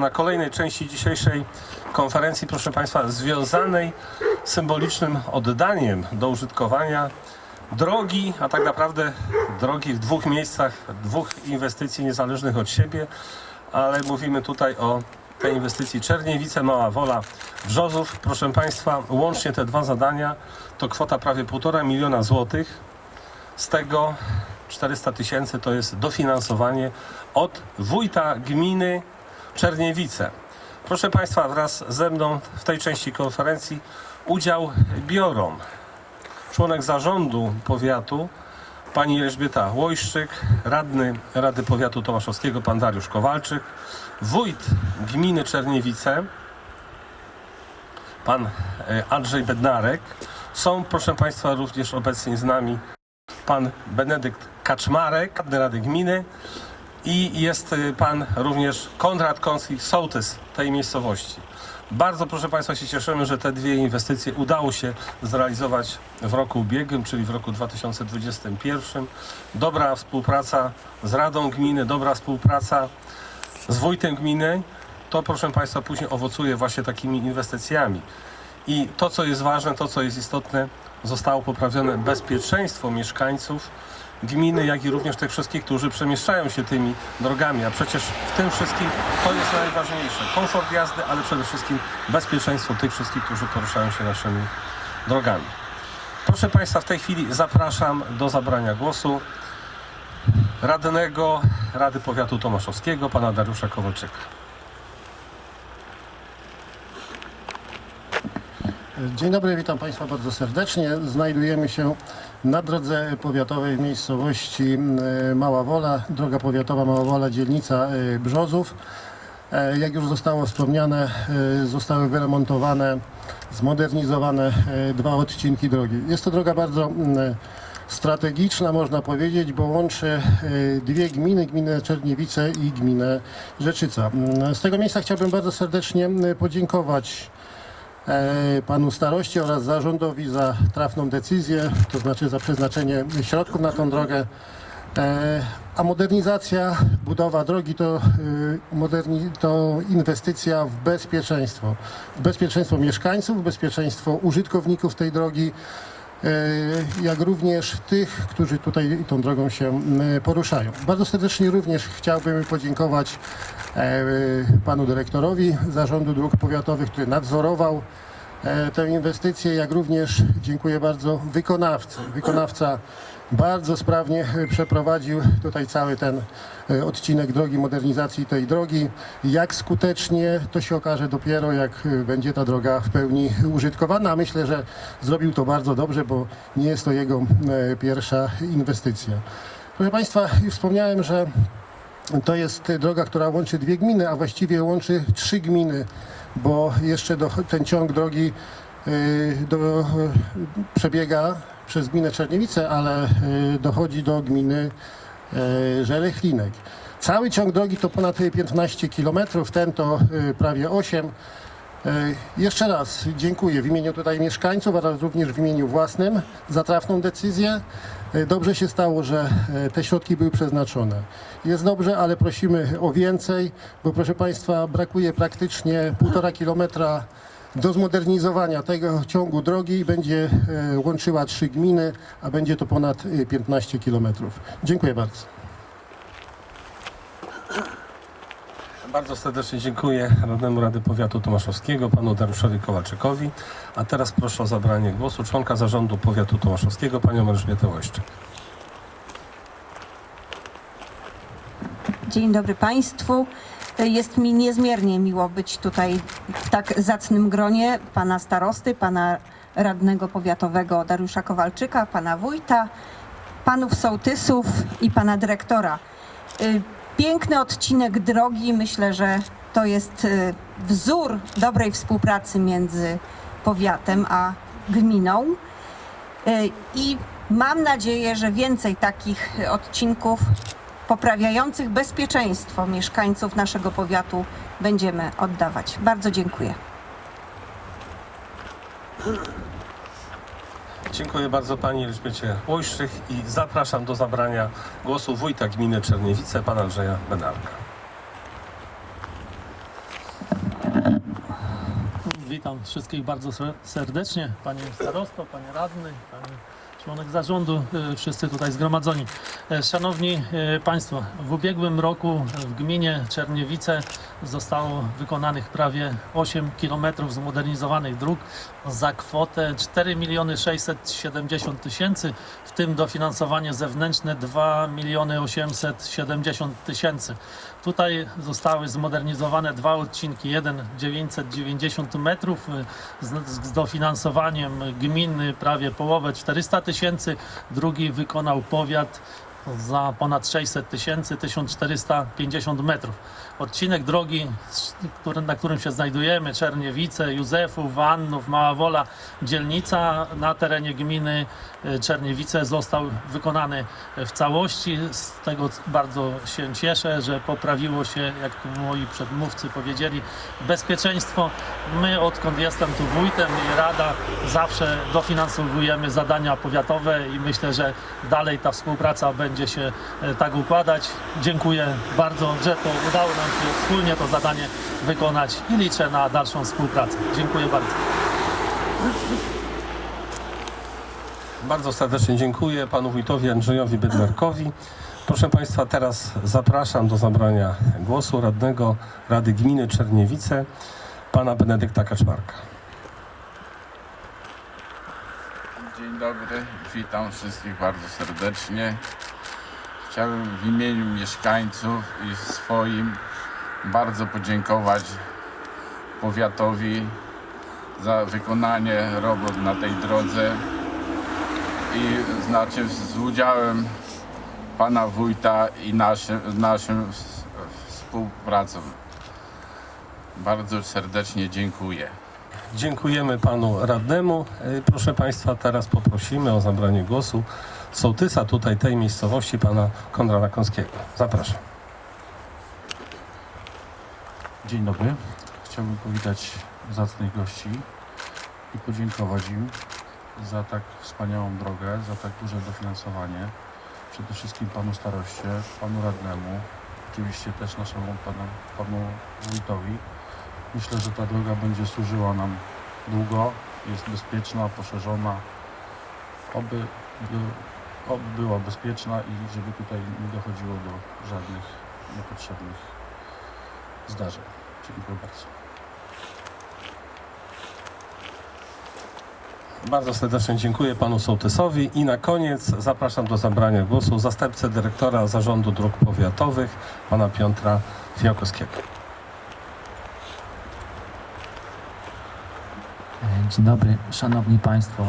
Na kolejnej części dzisiejszej konferencji, proszę Państwa, związanej symbolicznym oddaniem do użytkowania drogi, a tak naprawdę drogi w dwóch miejscach, dwóch inwestycji niezależnych od siebie, ale mówimy tutaj o tej inwestycji Czerniewice, Mała Wola, Brzozów. Proszę Państwa, łącznie te dwa zadania to kwota prawie 1,5 miliona złotych. Z tego 400 tysięcy to jest dofinansowanie od wójta gminy Czerniewice. Proszę Państwa, wraz ze mną w tej części konferencji udział biorą członek zarządu powiatu, pani Elżbieta Łojszczyk, radny Rady Powiatu Tomaszowskiego, pan Dariusz Kowalczyk, wójt gminy Czerniewice, pan e, Andrzej Bednarek. Są, proszę Państwa, również obecni z nami pan Benedykt Kaczmarek, radny Rady Gminy i jest y, pan również Konrad Kąski, sołtys tej miejscowości. Bardzo proszę Państwa się cieszymy, że te dwie inwestycje udało się zrealizować w roku ubiegłym, czyli w roku 2021. Dobra współpraca z Radą Gminy, dobra współpraca z wójtem gminy, to proszę Państwa później owocuje właśnie takimi inwestycjami. I to, co jest ważne, to, co jest istotne, zostało poprawione bezpieczeństwo mieszkańców gminy, jak i również tych wszystkich, którzy przemieszczają się tymi drogami. A przecież w tym wszystkim to jest najważniejsze. Komfort jazdy, ale przede wszystkim bezpieczeństwo tych wszystkich, którzy poruszają się naszymi drogami. Proszę Państwa, w tej chwili zapraszam do zabrania głosu radnego Rady Powiatu Tomaszowskiego, pana Dariusza Kowalczyka. Dzień dobry, witam Państwa bardzo serdecznie. Znajdujemy się na drodze powiatowej w miejscowości e, Mała Wola, droga powiatowa Mała Wola, dzielnica e, Brzozów. E, Jak już zostało wspomniane, zostały wyremontowane, zmodernizowane dwa odcinki drogi. Jest to droga bardzo strategiczna, można powiedzieć, bo łączy dwie gminy, gminę Czerniewice i gminę Rzeczyca. Z tego miejsca chciałbym bardzo serdecznie podziękować panu starości oraz zarządowi za trafną decyzję, to znaczy za przeznaczenie środków na tą drogę. E, A modernizacja, budowa drogi to, e, moderni, to inwestycja w bezpieczeństwo. W bezpieczeństwo mieszkańców, w bezpieczeństwo użytkowników tej drogi, e, jak również tych, którzy tutaj tą drogą się poruszają. Bardzo serdecznie również chciałbym podziękować e, panu dyrektorowi Zarządu Dróg Powiatowych, który nadzorował e, tę inwestycję, jak również dziękuję bardzo wykonawcy. Wykonawca bardzo sprawnie e, przeprowadził tutaj cały ten e, odcinek drogi, modernizacji tej drogi. Jak skutecznie to się okaże dopiero, jak e, będzie ta droga w pełni użytkowana. Myślę, że zrobił to bardzo dobrze, bo nie jest to jego e, pierwsza inwestycja. Proszę Państwa, już wspomniałem, że to jest droga, która łączy dwie gminy, a właściwie łączy trzy gminy, bo jeszcze do, ten ciąg drogi y, do, przebiega przez gminę Czerniewice, ale y, dochodzi do gminy y, Żelechlinek. Cały ciąg drogi to ponad 15 km, ten to y, prawie 8 E, Jeszcze raz dziękuję w imieniu tutaj mieszkańców oraz również w imieniu własnym za trafną decyzję. E, Dobrze się stało, że e, te środki były przeznaczone. Jest dobrze, ale prosimy o więcej, bo proszę Państwa brakuje praktycznie półtora kilometra do zmodernizowania tego ciągu drogi będzie e, łączyła trzy gminy, a będzie to ponad e, 15 kilometrów. Dziękuję bardzo. Bardzo serdecznie dziękuję radnemu Rady Powiatu Tomaszowskiego, panu Dariuszowi Kowalczykowi. A teraz proszę o zabranie głosu członka zarządu powiatu tomaszowskiego, panią Elżbietę Łojszczyk. Dzień dobry Państwu. Jest mi niezmiernie miło być tutaj w tak zacnym gronie pana starosty, pana radnego powiatowego Dariusza Kowalczyka, pana wójta, panów sołtysów i pana dyrektora. Piękny odcinek drogi. Myślę, że to jest y, wzór dobrej współpracy między powiatem a gminą. Y, I mam nadzieję, że więcej takich odcinków poprawiających bezpieczeństwo mieszkańców naszego powiatu będziemy oddawać. Bardzo dziękuję. Dziękuję bardzo Pani Elżbiecie Łojszych i zapraszam do zabrania głosu wójta gminy Czerniewice, Pana Andrzeja Benarka. Witam wszystkich bardzo serdecznie, Panie Starosto, Panie Radny, Panie członek zarządu, e, wszyscy tutaj zgromadzeni. E, Szanowni e, Państwo, w ubiegłym roku w gminie Czerniewice zostało wykonanych prawie 8 km zmodernizowanych dróg za kwotę 4 miliony 670 tysięcy, w tym dofinansowanie zewnętrzne 2 miliony 870 tysięcy. Tutaj zostały zmodernizowane dwa odcinki, jeden 990 metrów z, z dofinansowaniem gminy prawie połowę 400 tysięcy, drugi wykonał powiat za ponad 600 tysięcy, 1450 metrów. Odcinek drogi, na którym się znajdujemy, Czerniewice, Józefów, Annów, Mała Wola, dzielnica na terenie gminy y, Czerniewice został wykonany w całości. Z tego bardzo się cieszę, że poprawiło się, jak moi przedmówcy powiedzieli, bezpieczeństwo. My odkąd jestem tu wójtem i rada zawsze dofinansowujemy zadania powiatowe i myślę, że dalej ta współpraca będzie się e, tak układać. Dziękuję bardzo, że to udało nam się wspólnie to zadanie wykonać i liczę na dalszą współpracę. Dziękuję bardzo. Bardzo serdecznie dziękuję panu wójtowi Andrzejowi Bednarkowi. Proszę Państwa, teraz zapraszam do zabrania głosu radnego Rady Gminy Czerniewice, pana Benedykta Kaczmarka. Dzień dobry, witam wszystkich bardzo serdecznie. Chciałbym w imieniu mieszkańców i swoim bardzo podziękować powiatowi za wykonanie robót na tej drodze i znaczy z udziałem pana wójta i naszym, naszym. Bardzo serdecznie dziękuję. Dziękujemy panu radnemu. Y, Proszę Państwa, teraz poprosimy o zabranie głosu sołtysa tutaj tej miejscowości, pana Konrada Kąskiego. Zapraszam. Dzień dobry. Chciałbym powitać zacnych gości i podziękować im za tak wspaniałą drogę, za tak duże dofinansowanie. Przede wszystkim panu staroście, panu radnemu, oczywiście też naszemu panu, panu wójtowi. Myślę, że ta droga będzie służyła nam długo, jest bezpieczna, poszerzona. Oby, by- oby była bezpieczna i żeby tutaj nie dochodziło do żadnych niepotrzebnych zdarzeń. Dziękuję bardzo. Bardzo serdecznie dziękuję panu sołtysowi i na koniec zapraszam do zabrania głosu zastępcę dyrektora Zarządu Dróg Powiatowych, pana Piotra Fiałkowskiego. Dzień dobry, Szanowni Państwo.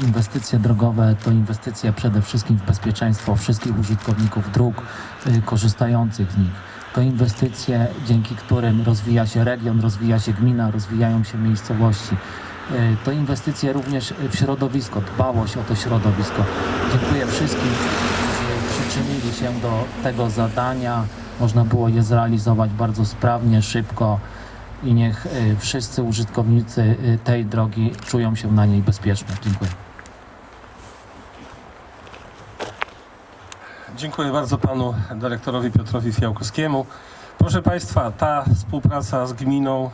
E, Inwestycje drogowe to inwestycje przede wszystkim w bezpieczeństwo wszystkich użytkowników dróg e, korzystających z nich. To inwestycje, dzięki którym rozwija się region, rozwija się gmina, rozwijają się miejscowości. E, To inwestycje również w środowisko, dbałość o to środowisko. Dziękuję wszystkim, którzy przyczynili się do tego zadania. Można było je zrealizować bardzo sprawnie, szybko i niech y, wszyscy użytkownicy y, tej drogi czują się na niej bezpiecznie. Dziękuję. Dziękuję bardzo panu dyrektorowi Piotrowi Fiałkowskiemu. Proszę państwa, ta współpraca z gminą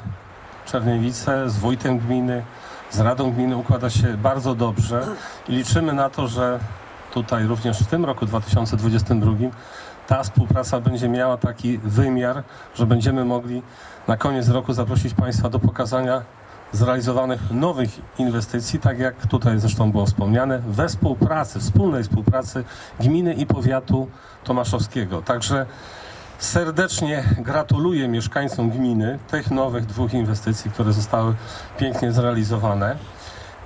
Czerniewice, z wójtem gminy, z radą gminy układa się bardzo dobrze i liczymy na to, że tutaj również w tym roku 2022 ta współpraca będzie miała taki wymiar, że będziemy mogli na koniec roku zaprosić Państwa do pokazania zrealizowanych nowych inwestycji, tak jak tutaj zresztą było wspomniane, we współpracy, wspólnej współpracy gminy i powiatu tomaszowskiego. Także serdecznie gratuluję mieszkańcom gminy tych nowych dwóch inwestycji, które zostały pięknie zrealizowane.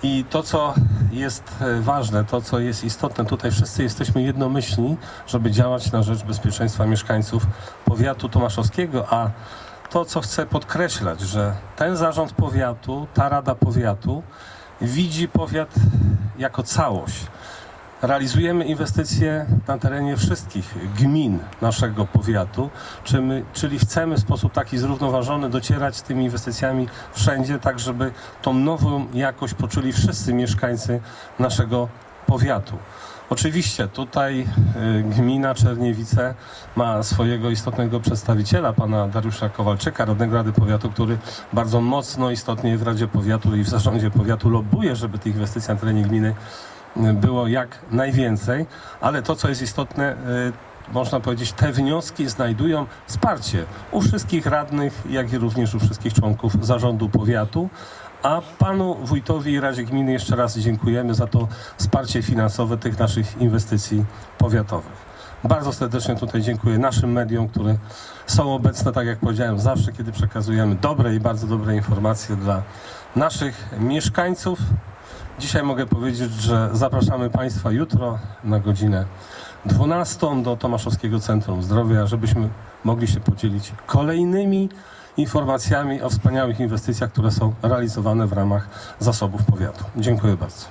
I to, co jest e, ważne, to, co jest istotne, tutaj wszyscy jesteśmy jednomyślni, żeby działać na rzecz bezpieczeństwa mieszkańców powiatu tomaszowskiego, a to, co chcę podkreślać, że ten zarząd powiatu, ta rada powiatu widzi powiat jako całość. Realizujemy inwestycje na terenie wszystkich gmin naszego powiatu, czyli chcemy w sposób taki zrównoważony docierać z tymi inwestycjami wszędzie, tak żeby tą nową jakość poczuli wszyscy mieszkańcy naszego powiatu. Oczywiście tutaj y, gmina Czerniewice ma swojego istotnego przedstawiciela, pana Dariusza Kowalczyka, radnego Rady Powiatu, który bardzo mocno, istotnie w Radzie Powiatu i w zarządzie powiatu lobbuje, żeby tych inwestycji na terenie gminy było jak najwięcej, ale to, co jest istotne, y, można powiedzieć, te wnioski znajdują wsparcie u wszystkich radnych, jak i również u wszystkich członków zarządu powiatu. A panu wójtowi i Radzie Gminy jeszcze raz dziękujemy za to wsparcie finansowe tych naszych inwestycji powiatowych. Bardzo serdecznie tutaj dziękuję naszym mediom, które są obecne, tak jak powiedziałem, zawsze, kiedy przekazujemy dobre i bardzo dobre informacje dla naszych mieszkańców. Dzisiaj mogę powiedzieć, że zapraszamy Państwa jutro na godzinę 12 do Tomaszowskiego Centrum Zdrowia, żebyśmy mogli się podzielić kolejnymi informacjami o wspaniałych inwestycjach, które są realizowane w ramach zasobów powiatu. Dziękuję bardzo.